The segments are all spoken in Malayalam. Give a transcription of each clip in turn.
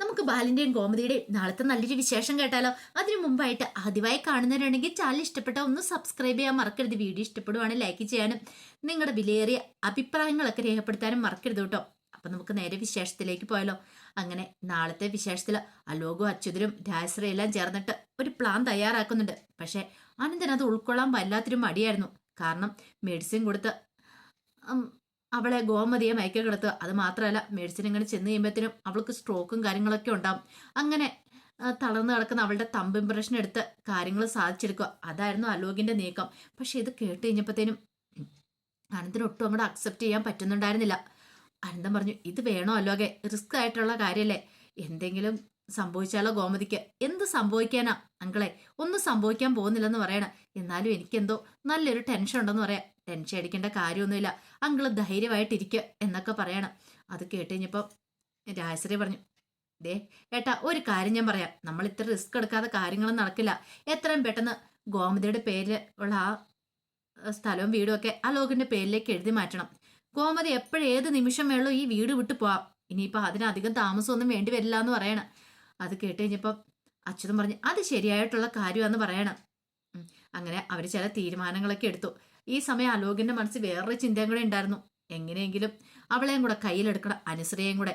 നമുക്ക് ബാലിന്റെയും ഗോമതിയുടെയും നാളത്തെ നല്ലൊരു വിശേഷം കേട്ടാലോ? അതിനു മുമ്പായിട്ട് ആദ്യമായി കാണുന്നവരാണെങ്കിൽ ചാനൽ ഇഷ്ടപ്പെട്ട ഒന്ന് സബ്സ്ക്രൈബ് ചെയ്യാൻ മറക്കരുത്. വീഡിയോ ഇഷ്ടപ്പെടുവാണെങ്കിൽ ലൈക്ക് ചെയ്യാനും നിങ്ങളുടെ വിലയേറിയ അഭിപ്രായങ്ങളൊക്കെ രേഖപ്പെടുത്താനും മറക്കരുത് കേട്ടോ. അപ്പൊ നമുക്ക് നേരെ വിശേഷത്തിലേക്ക് പോയാലോ? അങ്ങനെ നാളത്തെ വിശേഷത്തിൽ അലോകും അച്യുതരും എല്ലാം ചേർന്നിട്ട് ഒരു പ്ലാൻ തയ്യാറാക്കുന്നുണ്ട്. പക്ഷെ അനന്തൻ അത് ഉൾക്കൊള്ളാൻ വല്ലാത്തൊരു മടിയായിരുന്നു. കാരണം മെഡിസിൻ കൊടുത്ത് അവളെ ഗോമതിയെ മയക്ക കിടത്തുക അത് മാത്രമല്ല മെഡിസിൻ ഇങ്ങനെ ചെന്ന് കഴിയുമ്പോഴത്തേനും അവൾക്ക് സ്ട്രോക്കും കാര്യങ്ങളൊക്കെ ഉണ്ടാവും. അങ്ങനെ തളർന്നു കിടക്കുന്ന അവളുടെ തമ്പ് ഇംപ്രഷൻ എടുത്ത് കാര്യങ്ങൾ സാധിച്ചെടുക്കുക. അതായിരുന്നു അലോകിന്റെ നീക്കം. പക്ഷെ ഇത് കേട്ട് കഴിഞ്ഞപ്പോഴത്തേനും അനന്തിന് ഒട്ടും അങ്ങോട്ട് അക്സെപ്റ്റ് ചെയ്യാൻ പറ്റുന്നുണ്ടായിരുന്നില്ല. അനന്തം പറഞ്ഞു ഇത് വേണോ അലോകെ? റിസ്ക് ആയിട്ടുള്ള കാര്യമല്ലേ എന്തെങ്കിലും സംഭവിച്ചാലോ ഗോമതിക്ക്? എന്ത് സംഭവിക്കാനാ? അങ്കളെ ഒന്നും സംഭവിക്കാൻ പോകുന്നില്ലെന്ന് പറയണ. എന്നാലും എനിക്കെന്തോ നല്ലൊരു ടെൻഷൻ ഉണ്ടെന്ന് പറയാം. ടെൻഷൻ അടിക്കേണ്ട കാര്യമൊന്നുമില്ല. അങ്കിൾ ധൈര്യമായിട്ടിരിക്കുക എന്നൊക്കെ പറയണം. അത് കേട്ട് കഴിഞ്ഞപ്പോൾ രാജശ്രീ പറഞ്ഞു ദേ ഏട്ടാ ഒരു കാര്യം ഞാൻ പറയാം. നമ്മൾ ഇത്ര റിസ്ക് എടുക്കാതെ കാര്യങ്ങളും നടക്കില്ല. എത്രയും പെട്ടെന്ന് ഗോമതിയുടെ പേരിൽ ഉള്ള ആ സ്ഥലവും വീടും ഒക്കെ ആ ലോകിന്റെ പേരിലേക്ക് എഴുതി മാറ്റണം. ഗോമതി എപ്പോഴേത് നിമിഷം വേണോ ഈ വീട് വിട്ടു പോവാം. ഇനിയിപ്പോൾ അതിനധികം താമസമൊന്നും വേണ്ടി വരില്ല എന്ന് പറയണം. അത് കേട്ട് കഴിഞ്ഞപ്പം പറഞ്ഞു അത് ശരിയായിട്ടുള്ള കാര്യമാണെന്ന് പറയണം. അങ്ങനെ അവർ ചില തീരുമാനങ്ങളൊക്കെ എടുത്തു. ഈ സമയം അലോകിന്റെ മനസ്സിൽ വേറൊരു ചിന്തയും കൂടെ ഉണ്ടായിരുന്നു. എങ്ങനെയെങ്കിലും അവളെയും കൂടെ കയ്യിലെടുക്കണം അനുസരയും കൂടെ.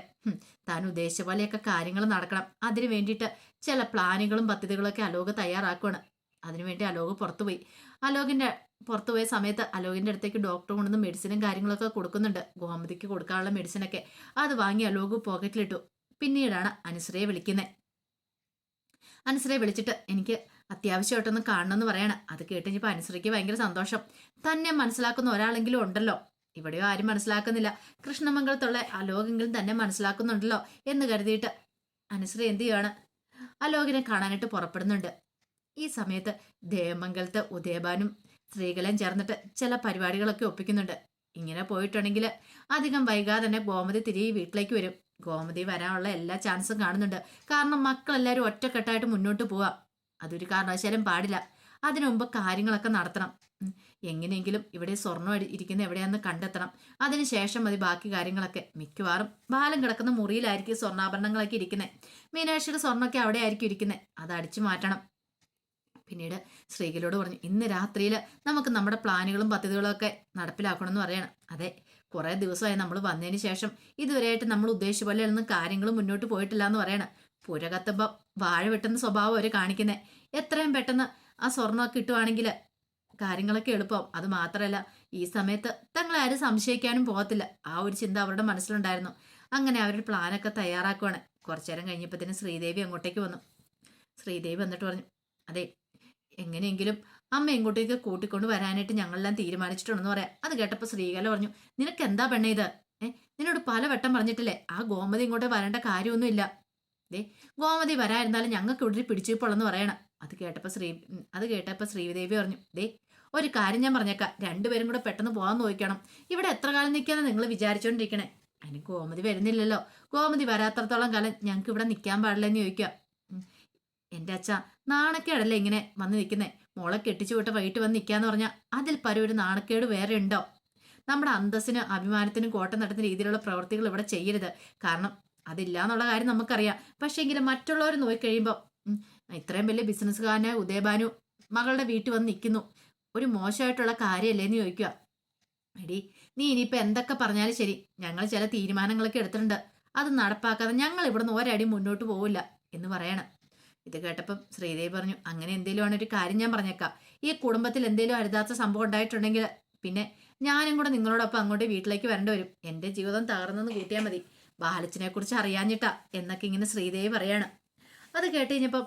താൻ ഉദ്ദേശിച്ച പോലെയൊക്കെ കാര്യങ്ങൾ നടക്കണം. അതിനു വേണ്ടിയിട്ട് ചില പ്ലാനുകളും പദ്ധതികളൊക്കെ അലോക് തയ്യാറാക്കുകയാണ് അതിനുവേണ്ടി അലോക് പുറത്തുപോയി അലോകിന്റെ പുറത്തുപോയ സമയത്ത് അലോകിന്റെ അടുത്തേക്ക് ഡോക്ടർ കൊണ്ടുവന്ന് മെഡിസിനും കാര്യങ്ങളൊക്കെ കൊടുക്കുന്നുണ്ട്. ഗോമതിക്ക് കൊടുക്കാനുള്ള മെഡിസിനൊക്കെ അത് വാങ്ങി അലോക് പോക്കറ്റിലിട്ടു പിന്നീടാണ് അനുസരയെ വിളിക്കുന്നത് അനുസരയെ വിളിച്ചിട്ട് എനിക്ക് അത്യാവശ്യമായിട്ടൊന്ന് കാണണമെന്ന് പറയണം. അത് കേട്ട് ഇനിയിപ്പോൾ അനുസരിക്ക് ഭയങ്കര സന്തോഷം. തന്നെ മനസ്സിലാക്കുന്ന ഒരാളെങ്കിലും ഉണ്ടല്ലോ. ഇവിടെയോ ആരും മനസ്സിലാക്കുന്നില്ല. കൃഷ്ണമംഗലത്തുള്ള അലോകെങ്കിലും തന്നെ മനസ്സിലാക്കുന്നുണ്ടല്ലോ എന്ന് കരുതിയിട്ട് അനുസരി എന്ത് ചെയ്യാണ് അലോകിനെ കാണാനായിട്ട് പുറപ്പെടുന്നുണ്ട്. ഈ സമയത്ത് ദേവമംഗലത്ത് ഉദയബാനും സ്ത്രീകളെയും ചേർന്നിട്ട് ചില പരിപാടികളൊക്കെ ഒപ്പിക്കുന്നുണ്ട്. ഇങ്ങനെ പോയിട്ടുണ്ടെങ്കിൽ അധികം വൈകാതെ തന്നെ ഗോമതി തിരികെ വീട്ടിലേക്ക് വരും. ഗോമതി വരാനുള്ള എല്ലാ ചാൻസും കാണുന്നുണ്ട്. കാരണം മക്കളെല്ലാവരും ഒറ്റക്കെട്ടായിട്ട് മുന്നോട്ട് പോവാം. അതൊരു കാരണവശാലും പാടില്ല. അതിനു മുമ്പ് കാര്യങ്ങളൊക്കെ നടത്തണം. എങ്ങനെയെങ്കിലും ഇവിടെ സ്വർണം ഇരിക്കുന്ന എവിടെയാണെന്ന് കണ്ടെത്തണം. അതിനുശേഷം മതി ബാക്കി കാര്യങ്ങളൊക്കെ. മിക്കവാറും ബാലം കിടക്കുന്ന മുറിയിലായിരിക്കും സ്വർണാഭരണങ്ങളൊക്കെ ഇരിക്കുന്നത് മീനാക്ഷിയുടെ സ്വർണമൊക്കെ അവിടെ ആയിരിക്കും ഇരിക്കുന്നത് അത് അടിച്ചു മാറ്റണം. പിന്നീട് സ്ത്രീകളോട് പറഞ്ഞു ഇന്ന് രാത്രിയിൽ നമുക്ക് നമ്മുടെ പ്ലാനുകളും പദ്ധതികളും ഒക്കെ നടപ്പിലാക്കണമെന്ന് പറയണം. അതെ കുറേ ദിവസമായി നമ്മൾ വന്നതിന് ശേഷം ഇതുവരെയായിട്ട് നമ്മൾ ഉദ്ദേശിച്ച പോലെ ഒന്നും കാര്യങ്ങൾ മുന്നോട്ട് പോയിട്ടില്ല എന്ന് പറയണം. പുര കത്തുമ്പോൾ വാഴ വെട്ടുന്ന സ്വഭാവം അവർ കാണിക്കുന്നത് എത്രയും പെട്ടെന്ന് ആ സ്വർണമൊക്കെ കിട്ടുവാണെങ്കിൽ കാര്യങ്ങളൊക്കെ എളുപ്പം. അത് മാത്രമല്ല ഈ സമയത്ത് തങ്ങളെ ആരും സംശയിക്കാനും പോകത്തില്ല. ആ ഒരു ചിന്ത അവരുടെ മനസ്സിലുണ്ടായിരുന്നു. അങ്ങനെ അവരുടെ പ്ലാനൊക്കെ തയ്യാറാക്കുവാണ്. കുറച്ചു നേരം കഴിഞ്ഞപ്പോഴത്തേനും ശ്രീദേവി അങ്ങോട്ടേക്ക് വന്നു. ശ്രീദേവി വന്നിട്ട് പറഞ്ഞു അതെ എങ്ങനെയെങ്കിലും അമ്മ ഇങ്ങോട്ടേക്ക് കൂട്ടിക്കൊണ്ട് വരാനായിട്ട് ഞങ്ങളെല്ലാം തീരുമാനിച്ചിട്ടുണ്ടെന്ന് പറയാം. അത് കേട്ടപ്പോൾ ശ്രീകല പറഞ്ഞു നിനക്ക് എന്താ പെണ്ണേ ഇത്? നിന്നോട് നിന്നോട് പലവട്ടം പറഞ്ഞിട്ടില്ലേ? ആ ഗോമതി ഇങ്ങോട്ട് വരേണ്ട കാര്യമൊന്നുമില്ല. ദേ ഗോമതി വരായിരുന്നാലും ഞങ്ങൾക്ക് ഇവിടെ പിടിച്ചിപ്പോളെന്ന് പറയണം. അത് കേട്ടപ്പോൾ ശ്രീ അത് കേട്ടപ്പോൾ ശ്രീദേവി പറഞ്ഞു ദേ ഒരു കാര്യം ഞാൻ പറഞ്ഞേക്കാം. രണ്ടുപേരും കൂടെ പെട്ടെന്ന് പോകാൻ നോക്കണം. ഇവിടെ എത്ര കാലം നിൽക്കാന്ന് നിങ്ങൾ വിചാരിച്ചുകൊണ്ടിരിക്കണേ അതിന് ഗോമതി വരുന്നില്ലല്ലോ. ഗോമതി വരാത്രത്തോളം കാലം ഞങ്ങൾക്ക് ഇവിടെ നിൽക്കാൻ പാടില്ലെന്ന് ചോദിക്കുക എന്റെ അച്ഛ നാണക്കേടല്ലേ ഇങ്ങനെ വന്ന് നിൽക്കുന്നേ മോളെ കെട്ടിച്ചു വിട്ട് വൈകിട്ട് വന്ന് നിൽക്കാന്ന് പറഞ്ഞാൽ അതിൽ പരം ഒരു നാണക്കേട് വേറെ ഉണ്ടോ? നമ്മുടെ അന്തസ്സിനും അഭിമാനത്തിനും കോട്ടം നടത്തുന്ന രീതിയിലുള്ള പ്രവൃത്തികൾ ഇവിടെ ചെയ്യരുത്. കാരണം അതില്ല എന്നുള്ള കാര്യം നമുക്കറിയാം. പക്ഷേ എങ്കിലും മറ്റുള്ളവർ നോക്കിക്കഴിയുമ്പോൾ ഇത്രയും വലിയ ബിസിനസ്സുകാരനെ ഉദയബാനു മകളുടെ വീട്ടിൽ വന്ന് നിൽക്കുന്നു. ഒരു മോശമായിട്ടുള്ള കാര്യമല്ലേ എന്ന് ചോദിക്കുക എടി നീ ഇനിയിപ്പോൾ എന്തൊക്കെ പറഞ്ഞാലും ശരി. ഞങ്ങൾ ചില തീരുമാനങ്ങളൊക്കെ എടുത്തിട്ടുണ്ട്. അത് നടപ്പാക്കാതെ ഞങ്ങൾ ഇവിടുന്ന് ഒരടി മുന്നോട്ട് പോവില്ല എന്ന് പറയണം. ഇത് കേട്ടപ്പം ശ്രീദേവി പറഞ്ഞു അങ്ങനെ എന്തെങ്കിലും ആണ് ഒരു കാര്യം ഞാൻ പറഞ്ഞേക്കാം. ഈ കുടുംബത്തിൽ എന്തെങ്കിലും അരുതാത്ത സംഭവം ഉണ്ടായിട്ടുണ്ടെങ്കിൽ പിന്നെ ഞാനും കൂടെ നിങ്ങളോടൊപ്പം അങ്ങോട്ട് വീട്ടിലേക്ക് വരേണ്ടി വരും. എന്റെ ജീവിതം തകർന്നെന്ന് കൂട്ടിയാൽ മതി. ബാലച്ചനെ കുറിച്ച് അറിയാഞ്ഞിട്ടാ എന്നൊക്കെ ഇങ്ങനെ ശ്രീദേവി പറയാണ്. അത് കേട്ട് കഴിഞ്ഞപ്പം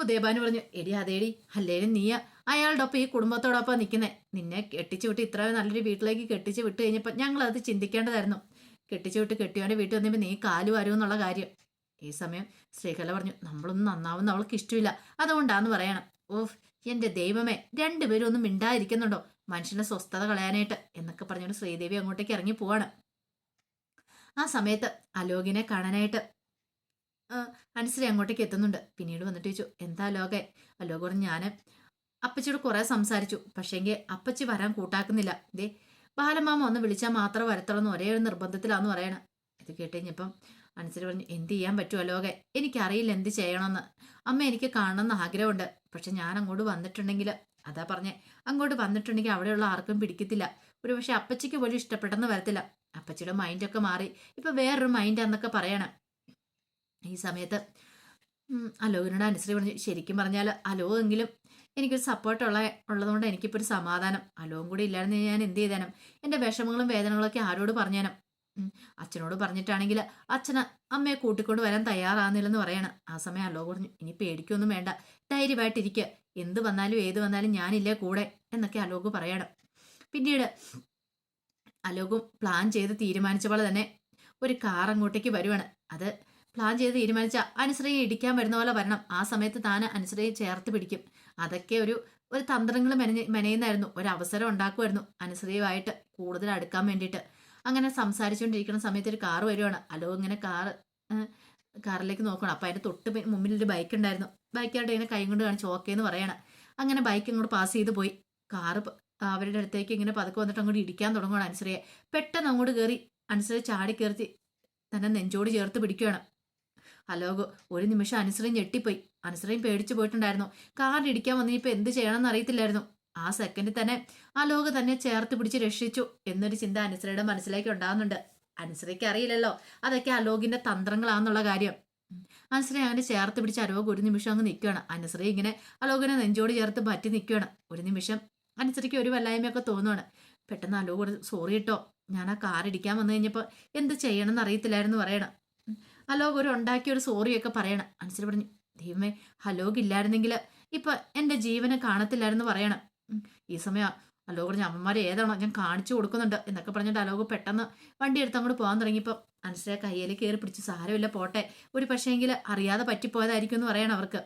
ഉദയഭാനു പറഞ്ഞു എടി അതേടി അല്ലേലും നീയ അയാളുടെ ഒപ്പം ഈ കുടുംബത്തോടൊപ്പം നിൽക്കുന്നേ. നിന്നെ കെട്ടിച്ചു വിട്ട് ഇത്ര നല്ലൊരു വീട്ടിലേക്ക് കെട്ടിച്ച് വിട്ട് കഴിഞ്ഞപ്പോൾ ഞങ്ങൾ അത് ചിന്തിക്കേണ്ടതായിരുന്നു. കെട്ടിച്ചു വിട്ട് കെട്ടിയവന്റെ വീട്ടിൽ വന്നപ്പോൾ നീ കാൽ വരുമെന്നുള്ള കാര്യം. ഈ സമയം ശ്രീകല പറഞ്ഞു നമ്മളൊന്നും നന്നാവുന്ന അവൾക്ക് ഇഷ്ടമില്ല. അതുകൊണ്ടാന്ന് പറയണം. ഓഫ് എന്റെ ദൈവമേ രണ്ടുപേരും ഒന്നും മിണ്ടാതിരിക്കുന്നുണ്ടോ? മനുഷ്യന്റെ സ്വസ്ഥത കളയാനായിട്ട് എന്നൊക്കെ പറഞ്ഞുകൊണ്ട് ശ്രീദേവി അങ്ങോട്ടേക്ക് ഇറങ്ങി പോവാണ്. ആ സമയത്ത് അലോകിനെ കാണാനായിട്ട് അനുശ്രീ അങ്ങോട്ടേക്ക് എത്തുന്നുണ്ട്. പിന്നീട് വന്നിട്ട് ചോദിച്ചു എന്താ അലോകെ അലോകോട് പറഞ്ഞു ഞാൻ അപ്പച്ചിയോട് കുറെ സംസാരിച്ചു. പക്ഷേങ്കിൽ അപ്പച്ചി വരാൻ കൂട്ടാക്കുന്നില്ല. ദേ ബാലമാമ ഒന്ന് വിളിച്ചാൽ മാത്രം വരത്തുള്ളൂ എന്ന് ഒരേ ഒരു നിർബന്ധത്തിലാന്ന് പറയണം. ഇത് കേട്ടുകഴിഞ്ഞപ്പം അനുസരി പറഞ്ഞു എന്ത് ചെയ്യാൻ പറ്റുമോ ലോകെ? എനിക്കറിയില്ല എന്ത് ചെയ്യണമെന്ന് അമ്മ എനിക്ക് കാണണമെന്ന് ആഗ്രഹമുണ്ട്. പക്ഷെ ഞാൻ അങ്ങോട്ട് വന്നിട്ടുണ്ടെങ്കിൽ അതാ പറഞ്ഞേ അങ്ങോട്ട് വന്നിട്ടുണ്ടെങ്കിൽ അവിടെയുള്ള ആർക്കും പിടിക്കത്തില്ല. ഒരു പക്ഷെ അപ്പച്ചിക്ക് പോലും ഇഷ്ടപ്പെട്ടെന്ന് വരത്തില്ല. അപ്പച്ചിയുടെ മൈൻഡൊക്കെ മാറി. ഇപ്പൊ വേറൊരു മൈൻഡാന്നൊക്കെ പറയണം. ഈ സമയത്ത് അലോകിനോട് അനുസരി പറഞ്ഞു ശരിക്കും പറഞ്ഞാൽ അലോ എങ്കിലും എനിക്കൊരു സപ്പോർട്ടുള്ള ഉള്ളതുകൊണ്ട് എനിക്കിപ്പോൾ ഒരു സമാധാനം. അലോവും കൂടി ഇല്ലായിരുന്നു ഞാൻ എന്ത് ചെയ്താനും. എന്റെ വിഷമങ്ങളും വേദനകളൊക്കെ ആരോട് പറഞ്ഞാനും? അച്ഛനോട് പറഞ്ഞിട്ടാണെങ്കിൽ അച്ഛന് അമ്മയെ കൂട്ടിക്കൊണ്ട് വരാൻ തയ്യാറാകുന്നില്ലെന്ന് പറയണം. ആ സമയം അലോ പറഞ്ഞു ഇനി പേടിക്കൊന്നും വേണ്ട. ധൈര്യമായിട്ടിരിക്കുക എന്ത് വന്നാലും ഏത് വന്നാലും ഞാനില്ലേ കൂടെ എന്നൊക്കെ അലോക് പറയണം. പിന്നീട് അലോകും പ്ലാൻ ചെയ്ത് തീരുമാനിച്ച പോലെ തന്നെ ഒരു കാർ അങ്ങോട്ടേക്ക് വരുവാണ്. അത് പ്ലാൻ ചെയ്ത് തീരുമാനിച്ച അനുശ്രീയെ ഇടിക്കാൻ വരുന്ന പോലെ വരണം. ആ സമയത്ത് താൻ അനുശ്രീയെ ചേർത്ത് പിടിക്കും. അതൊക്കെ ഒരു ഒരു തന്ത്രങ്ങൾ മെനഞ്ഞ് മെനയുന്നായിരുന്നു ഒരു അവസരം ഉണ്ടാക്കുമായിരുന്നു അനുശ്രീയുമായിട്ട് കൂടുതൽ അടുക്കാൻ വേണ്ടിയിട്ട്. അങ്ങനെ സംസാരിച്ചുകൊണ്ടിരിക്കുന്ന സമയത്ത് ഒരു കാർ വരുവാണ്. അലോ ഇങ്ങനെ കാർ കാറിലേക്ക് നോക്കണം അപ്പം അതിന്റെ തൊട്ട് മുമ്പിൽ ഒരു ബൈക്ക് ഉണ്ടായിരുന്നു. ബൈക്കായിട്ട് ഇങ്ങനെ കൈ കൊണ്ട് കാണിച്ച് ഓക്കേ എന്ന് പറയണം. അങ്ങനെ ബൈക്ക് ഇങ്ങോട്ട് പാസ് ചെയ്ത് പോയി. കാറ് അവരുടെ അടുത്തേക്ക് ഇങ്ങനെ പതുക്കെ വന്നിട്ട് അങ്ങോട്ട് ഇടിക്കാൻ തുടങ്ങുകയാണ് അനുശ്രയെ പെട്ടെന്ന് അങ്ങോട്ട് കയറി അനുശ്രയെ ചാടി കയറി തന്നെ നെഞ്ചോട് ചേർത്ത് പിടിക്കുകയാണ്. അലോക് ഒരു നിമിഷം അനുസരിയും ഞെട്ടിപ്പോയി. അനുസരയും പേടിച്ചു പോയിട്ടുണ്ടായിരുന്നു. കാറിൽ ഇടിക്കാൻ വന്നിപ്പോ എന്ത് ചെയ്യണമെന്ന് അറിയത്തില്ലായിരുന്നു. ആ സെക്കൻഡിൽ തന്നെ അലോക് തന്നെ ചേർത്ത് പിടിച്ച് രക്ഷിച്ചു എന്നൊരു ചിന്ത അനുസരയുടെ മനസ്സിലേക്ക് ഉണ്ടാകുന്നുണ്ട് അനുസരിക്ക് അറിയില്ലല്ലോ. അതൊക്കെ അലോകിന്റെ തന്ത്രങ്ങളാന്നുള്ള കാര്യം. അനുസരി അങ്ങനെ ചേർത്ത് പിടിച്ച് അലോക് ഒരു നിമിഷം അങ്ങ് നിൽക്കുകയാണ്. അനുസരി ഇങ്ങനെ അലോകിനെ നെഞ്ചോട് ചേർത്ത് പറ്റി നിൽക്കുകയാണ്. ഒരു നിമിഷം അനുശ്രയ്ക്ക് ഒരു വല്ലായ്മയൊക്കെ തോന്നുവാണ്. പെട്ടെന്ന് അലോ കൂടെ സോറി കേട്ടോ ഞാൻ ആ കാർ ഇടിക്കാൻ വന്നു കഴിഞ്ഞപ്പോൾ എന്ത് ചെയ്യണമെന്ന് അറിയത്തില്ലായിരുന്നു പറയണം. അലോക് ഒരു ഉണ്ടാക്കിയ ഒരു സോറിയൊക്കെ പറയണം. അനുസരിച്ച് പറഞ്ഞു ദൈവമേ അലോക് ഇല്ലായിരുന്നെങ്കിൽ ഇപ്പൊ എന്റെ ജീവനെ കാണത്തില്ലായിരുന്നു പറയണം. ഈ സമയം അലോക് പറഞ്ഞു അമ്മമാരെ ഏതാണോ ഞാൻ കാണിച്ചു കൊടുക്കുന്നുണ്ട് എന്നൊക്കെ പറഞ്ഞിട്ട് അലോക് പെട്ടെന്ന് വണ്ടി എടുത്ത് അങ്ങോട്ട് പോകാൻ തുടങ്ങിയപ്പോൾ അനുസരിച്ച് കയ്യിൽ കയറി പിടിച്ച് സാരമില്ല പോട്ടെ. ഒരു പക്ഷേങ്കിൽ അറിയാതെ പറ്റിപ്പോയതായിരിക്കും എന്ന് പറയണം അവർക്ക്.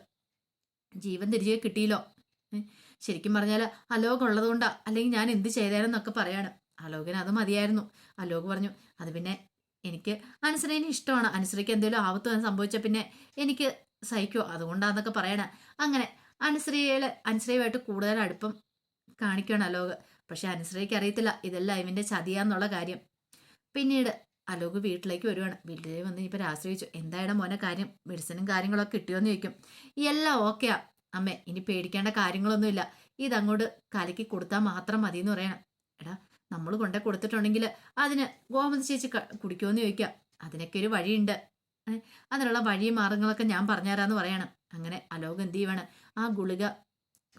ജീവൻ തിരികെ കിട്ടിയില്ലോ. ശരിക്കും പറഞ്ഞാൽ അലോക് ഉള്ളതുകൊണ്ടാ. അല്ലെങ്കിൽ ഞാൻ എന്ത് ചെയ്തായിരുന്നൊക്കെ പറയാണ്. അലോകിന് അത് മതിയായിരുന്നു. അലോക് പറഞ്ഞു അത് പിന്നെ എനിക്ക് അനുസരേനെ ഇഷ്ടമാണ്. അനുസരിക്ക് എന്തെങ്കിലും ആപത്ത് വന്ന് സംഭവിച്ച പിന്നെ എനിക്ക് സഹിക്കോ. അതുകൊണ്ടാന്നൊക്കെ പറയണ. അങ്ങനെ അനുശ്രീയിൽ അനുശ്രീയുമായിട്ട് കൂടുതൽ അടുപ്പം കാണിക്കുകയാണ് അലോക്. പക്ഷെ അനുശ്രീക്ക് അറിയത്തില്ല. ഇതെല്ലാം ഇവന്റെ ചതിയാന്നുള്ള കാര്യം. പിന്നീട് അലോക് വീട്ടിലേക്ക് വരുവാണ്. വീട്ടിലേക്ക് വന്ന് ഇനിയിപ്പോൾ ആശ്രയിച്ചു എന്തായാലും മോനെ കാര്യം? മെഡിസിനും കാര്യങ്ങളൊക്കെ കിട്ടിയോന്ന് ചോദിക്കും. എല്ലാം ഓക്കെയാ. അമ്മേ ഇനി പേടിക്കേണ്ട കാര്യങ്ങളൊന്നുമില്ല. ഇതങ്ങോട്ട് കലക്കി കൊടുത്താൽ മാത്രം മതി എന്ന് പറയണം. എടാ നമ്മൾ കൊണ്ടേ കൊടുത്തിട്ടുണ്ടെങ്കിൽ അതിന് ഗോമതി ചേച്ചി കുടിക്കുമെന്ന് ചോദിക്കാം. അതിനൊക്കെ ഒരു വഴിയുണ്ട്. അതിനുള്ള വഴിയും മാർഗങ്ങളൊക്കെ ഞാൻ പറഞ്ഞുതരാന്ന് പറയണം. അങ്ങനെ അലോകം എന്ത് ചെയ്യണം ആ ഗുളിക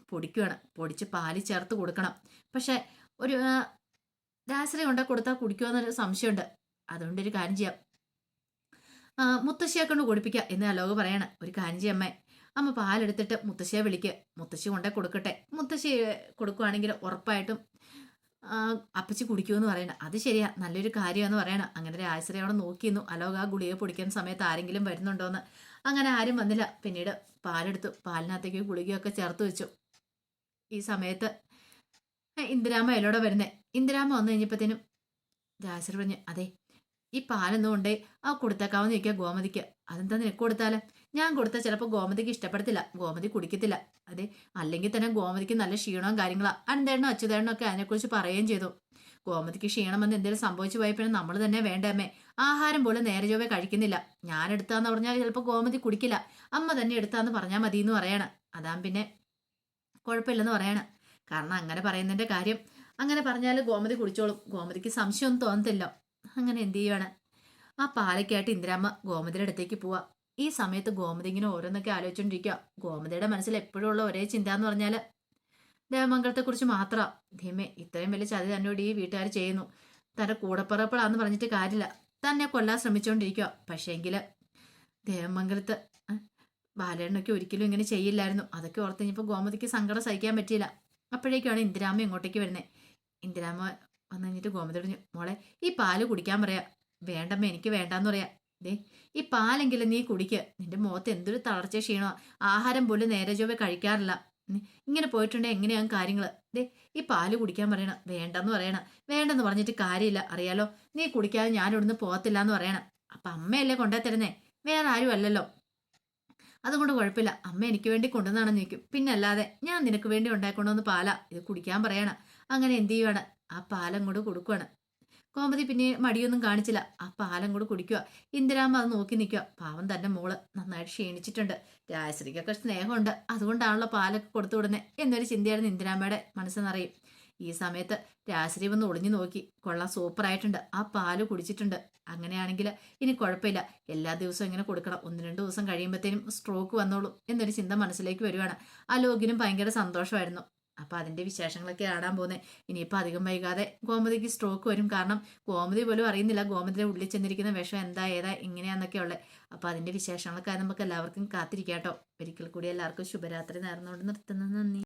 പൊടിക്കുവാണ്. പൊടിച്ച് പാൽ ചേർത്ത് കൊടുക്കണം. പക്ഷേ ഒരു രാസരി കൊണ്ടേ കൊടുത്താൽ കുടിക്കുമെന്നൊരു സംശയമുണ്ട്. അതുകൊണ്ട് ഒരു കാര്യം ചെയ്യാം. മുത്തശ്ശിയെ കൊണ്ട് കുടിപ്പിക്കാം എന്ന് അലോക പറയണം. ഒരു കാര്യം ചെയ്യാം അമ്മേ പാലെടുത്തിട്ട് മുത്തശ്ശിയെ വിളിക്ക്. മുത്തശ്ശി കൊണ്ടേ കൊടുക്കട്ടെ. മുത്തശ്ശി കൊടുക്കുവാണെങ്കിൽ ഉറപ്പായിട്ടും അപ്പച്ചി കുടിക്കുമെന്ന് പറയണ. അത് ശരിയാ. നല്ലൊരു കാര്യമെന്ന് പറയണം. അങ്ങനെ രാജശ്രീ അവിടെ നോക്കിയിരുന്നു. അലോക ആ ഗുളിക പൊടിക്കുന്ന സമയത്ത് ആരെങ്കിലും വരുന്നുണ്ടോന്ന്. അങ്ങനെ ആരും വന്നില്ല. പിന്നീട് പാലെടുത്തു. പാലിനകത്തേക്ക് ഗുളികയൊക്കെ ചേർത്ത് വെച്ചു. ഈ സമയത്ത് ഇന്ദിരാമ അതിലൂടെ വരുന്നേ. ഇന്ദിരാമ്മ വന്നു കഴിഞ്ഞപ്പോഴത്തേനും രാജശ്രീ പറഞ്ഞു അതെ ഈ പാലെന്നുകൊണ്ടേ ആ കൊടുത്തേക്കാവുന്ന ചോദിക്കുക ഗോമതിക്ക്. അതെന്താ നിനക്ക് കൊടുത്താൽ? ഞാൻ കൊടുത്ത ചിലപ്പോൾ ഗോമതിക്ക് ഇഷ്ടപ്പെടത്തില്ല. ഗോമതി കുടിക്കത്തില്ല. അതെ അല്ലെങ്കിൽ തന്നെ ഗോമതിക്ക് നല്ല ക്ഷീണവും കാര്യങ്ങളാ. അനന്തേണ്ണോ അച്യുതേണ്ണോ ഒക്കെ അതിനെക്കുറിച്ച് പറയുകയും ചെയ്തു. ഗോമതിക്ക് ക്ഷീണം വന്ന് എന്തെങ്കിലും സംഭവിച്ചു പോയപ്പോഴും നമ്മൾ തന്നെ വേണ്ടമ്മേ ആഹാരം പോലും നേരെ ചൊവ്വേ കഴിക്കുന്നില്ല. ഞാൻ എടുത്താന്ന് പറഞ്ഞാൽ ചിലപ്പോൾ ഗോമതി കുടിക്കില്ല. അമ്മ തന്നെ എടുത്താന്ന് പറഞ്ഞാൽ മതി എന്ന് പറയാണ്. അതാ പിന്നെ കുഴപ്പമില്ലെന്ന് പറയാണ്. കാരണം അങ്ങനെ പറയുന്നതിന്റെ കാര്യം അങ്ങനെ പറഞ്ഞാൽ ഗോമതി കുടിച്ചോളും. ഗോമതിക്ക് സംശയമൊന്നും തോന്നത്തില്ല. അങ്ങനെ എന്ത് ചെയ്യുവാണ്? ആ പാലയ്ക്കായിട്ട് ഇന്ദിരാമ്മ ഗോമതിയുടെ അടുത്തേക്ക് പോവാ. ഈ സമയത്ത് ഗോമതി ഇങ്ങനെ ഓരോന്നൊക്കെ ആലോചിച്ചോണ്ടിരിക്കുക ഗോമതിയുടെ മനസ്സിൽ എപ്പോഴും ഉള്ള ഒരേ ചിന്ത എന്ന് പറഞ്ഞാൽ ദേവമംഗലത്തെ കുറിച്ച് മാത്രമാ ധീമേ ഇത്രയും വലിയ ചതി തന്നോട് ഈ വീട്ടുകാർ ചെയ്യുന്നു. തന്റെ കൂടപ്പിറപ്പളാന്ന് പറഞ്ഞിട്ട് കാര്യമില്ല. തന്നെ കൊല്ലാൻ ശ്രമിച്ചുകൊണ്ടിരിക്കുക പക്ഷേങ്കിൽ ദേവമംഗലത്ത് ബാലേണ്ണൊക്കെ ഒരിക്കലും ഇങ്ങനെ ചെയ്യില്ലായിരുന്നു. അതൊക്കെ ഓർത്ത് ഇനിയിപ്പോൾ ഗോമതിക്ക് സങ്കടം സഹിക്കാൻ പറ്റിയില്ല. അപ്പോഴേക്കാണ് ഇന്ദിരാമ്മ ഇങ്ങോട്ടേക്ക് വരുന്നത് ഇന്ദിരാമ്മ വന്നു കഴിഞ്ഞിട്ട് ഗോമതി പറഞ്ഞു മോളെ ഈ പാൽ കുടിക്കാൻ പറയാ. വേണ്ടമ്മ എനിക്ക് വേണ്ടാന്ന് പറയാ. ദേ ഈ പാലെങ്കിലും നീ കുടിക്ക്. നിന്റെ മുഖത്ത് എന്തൊരു തളർച്ച ക്ഷീണോ ആഹാരം പോലും നേരെ ചൊവ്വ കഴിക്കാറില്ല. ഇങ്ങനെ പോയിട്ടുണ്ടെങ്കിൽ എങ്ങനെയാണ് കാര്യങ്ങൾ ദേ ഈ പാൽ കുടിക്കാൻ പറയണം. വേണ്ടെന്ന് പറയണം. വേണ്ടെന്ന് പറഞ്ഞിട്ട് കാര്യമില്ല. അറിയാലോ? നീ കുടിക്കാതെ ഞാൻ ഇവിടുന്ന് പോകത്തില്ല എന്ന് പറയണം. അപ്പൊ അമ്മയല്ലേ കൊണ്ടേ തരുന്നേ? വേറെ ആരും അല്ലല്ലോ. അതുകൊണ്ട് കുഴപ്പമില്ല. അമ്മ എനിക്ക് വേണ്ടി കൊണ്ടുവന്നാണ് നിൽക്കും പിന്നെ അല്ലാതെ ഞാൻ നിനക്ക് വേണ്ടി ഉണ്ടാക്കൊണ്ടുവന്ന് പാലാ. ഇത് കുടിക്കാൻ പറയണം. അങ്ങനെ എന്ത് ചെയ്യുവാണ്? ആ പാലം കൊണ്ട് കൊടുക്കുവാണ്. കോമതി പിന്നെ മടിയൊന്നും കാണിച്ചില്ല. ആ പാലം കൂടെ കുടിക്കുക. ഇന്ദിരാമ്മ അത് നോക്കി നിൽക്കുക. പാവം തന്റെ മോൾ നന്നായിട്ട് ക്ഷീണിച്ചിട്ടുണ്ട്. രാജശ്രീക്കൊക്കെ സ്നേഹമുണ്ട്. അതുകൊണ്ടാണല്ലോ പാലൊക്കെ കൊടുത്തു വിടുന്നത് എന്നൊരു ചിന്തയായിരുന്നു ഇന്ദിരാമ്മയുടെ മനസ്സെന്നറിയും ഈ സമയത്ത് രാജശ്രീ വന്ന് ഒളിഞ്ഞു നോക്കി. കൊള്ളാം സൂപ്പറായിട്ടുണ്ട് ആ പാൽ കുടിച്ചിട്ടുണ്ട്. അങ്ങനെയാണെങ്കിൽ ഇനി കുഴപ്പമില്ല. എല്ലാ ദിവസവും ഇങ്ങനെ കൊടുക്കണം. ഒന്ന് രണ്ട് ദിവസം കഴിയുമ്പോഴത്തേനും സ്ട്രോക്ക് വന്നോളൂ എന്നൊരു ചിന്ത മനസ്സിലേക്ക് വരുവാണ്. ആ ലോകിനും ഭയങ്കര സന്തോഷമായിരുന്നു. അപ്പൊ അതിന്റെ വിശേഷങ്ങളൊക്കെ ആടാൻ പോകുന്നത് ഇനിയിപ്പോൾ അധികം വൈകാതെ ഗോമതിക്ക് സ്ട്രോക്ക് വരും. കാരണം ഗോമതി പോലും അറിയുന്നില്ല ഗോമതിയുടെ ഉള്ളിൽ ചെന്നിരിക്കുന്ന വിഷം എന്താ ഏതാ എങ്ങനെയാണെന്നൊക്കെ ഉള്ളത് അപ്പോൾ അതിന്റെ വിശേഷങ്ങളൊക്കെ നമുക്ക് എല്ലാവർക്കും കാത്തിരിക്കാം കേട്ടോ. ഒരിക്കൽ കൂടി എല്ലാവർക്കും ശുഭരാത്രി നേർന്നുകൊണ്ട് നിർത്തുന്നത് നന്ദി.